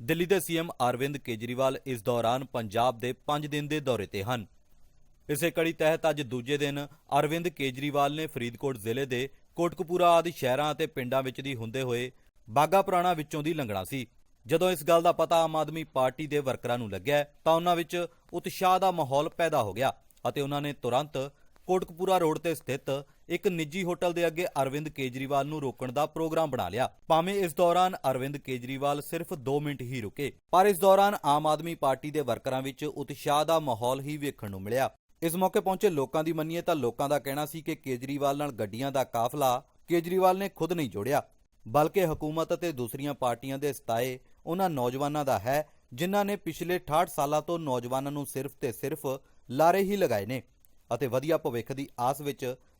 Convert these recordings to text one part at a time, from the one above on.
ਦਿੱਲੀ ਦੇ ਸੀਐਮ ਅਰਵਿੰਦ ਕੇਜਰੀਵਾਲ ਇਸ ਦੌਰਾਨ ਪੰਜਾਬ ਦੇ 5 ਦਿਨ ਦੇ ਦੌਰੇ ਤੇ ਹਨ। ਇਸੇ ਕੜੀ ਤਹਿਤ ਅੱਜ ਦੂਜੇ ਦਿਨ ਅਰਵਿੰਦ ਕੇਜਰੀਵਾਲ ਨੇ ਫਰੀਦਕੋਟ ਜ਼ਿਲ੍ਹੇ ਦੇ ਕੋਟਕਪੂਰਾ ਆਦਿ ਸ਼ਹਿਰਾਂ ਅਤੇ ਪਿੰਡਾਂ ਵਿੱਚ ਦੀ ਹੁੰਦੇ ਹੋਏ ਬਾਗਾ ਪੁਰਾਣਾ ਵਿੱਚੋਂ ਦੀ ਲੰਘਣਾ ਸੀ। ਜਦੋਂ ਇਸ ਗੱਲ ਦਾ ਪਤਾ ਆਮ ਆਦਮੀ ਪਾਰਟੀ ਦੇ ਵਰਕਰਾਂ ਨੂੰ ਲੱਗਿਆ, ਤਾਂ ਉਹਨਾਂ ਵਿੱਚ ਉਤਸ਼ਾਹ ਦਾ ਮਾਹੌਲ ਪੈਦਾ ਹੋ ਗਿਆ ਅਤੇ ਉਹਨਾਂ ਨੇ ਤੁਰੰਤ ਕੋਟਕਪੂਰਾ ਰੋਡ ਤੇ ਸਥਿਤ ਇੱਕ ਨਿੱਜੀ ਹੋਟਲ ਦੇ ਅੱਗੇ ਅਰਵਿੰਦ ਕੇਜਰੀਵਾਲ ਨੂੰ ਰੋਕਣ ਦਾ ਪ੍ਰੋਗਰਾਮ ਬਣਾ ਲਿਆ। ਭਾਵੇਂ ਇਸ ਦੌਰਾਨ ਅਰਵਿੰਦ ਕੇਜਰੀਵਾਲ ਸਿਰਫ 2 ਮਿੰਟ ਹੀ ਰੁਕੇ, ਪਰ ਇਸ ਦੌਰਾਨ ਆਮ ਆਦਮੀ ਪਾਰਟੀ ਦੇ ਵਰਕਰਾਂ ਵਿੱਚ ਉਤਸ਼ਾਹ ਦਾ ਮਾਹੌਲ ਹੀ ਵੇਖਣ ਨੂੰ ਮਿਲਿਆ। ਇਸ ਮੌਕੇ ਪਹੁੰਚੇ ਲੋਕਾਂ ਦੀ ਮੰਨੀਏ ਤਾਂ ਲੋਕਾਂ ਦਾ ਕਹਿਣਾ ਸੀ ਕਿ ਕੇਜਰੀਵਾਲ ਨਾਲ ਗੱਡੀਆਂ ਦਾ ਕਾਫਲਾ ਕੇਜਰੀਵਾਲ ਨੇ ਖੁਦ ਨਹੀਂ ਜੋੜਿਆ, ਬਲਕਿ ਹਕੂਮਤ ਅਤੇ ਦੂਸਰੀਆਂ ਪਾਰਟੀਆਂ ਦੇ ਸਤਾਏ ਉਹਨਾਂ ਨੌਜਵਾਨਾਂ ਦਾ ਹੈ, ਜਿਨ੍ਹਾਂ ਨੇ ਪਿਛਲੇ 68 ਸਾਲਾਂ ਤੋਂ ਨੌਜਵਾਨਾਂ ਨੂੰ ਸਿਰਫ ਤੇ ਸਿਰਫ ਲਾਰੇ ਹੀ ਲਗਾਏ ਨੇ ਅਤੇ ਵਧੀਆ ਭਵਿੱਖ ਦੀ ਆਸ ਵਿੱਚ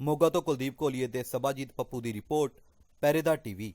ਮੋਗਾ ਤੋਂ ਕੁਲਦੀਪ ਕੋਲੀਏ ਤੇ ਸਬਾਜੀਤ ਪੱਪੂ ਦੀ ਰਿਪੋਰਟ ਪਹਿਰੇਦਾਰ ਟੀਵੀ।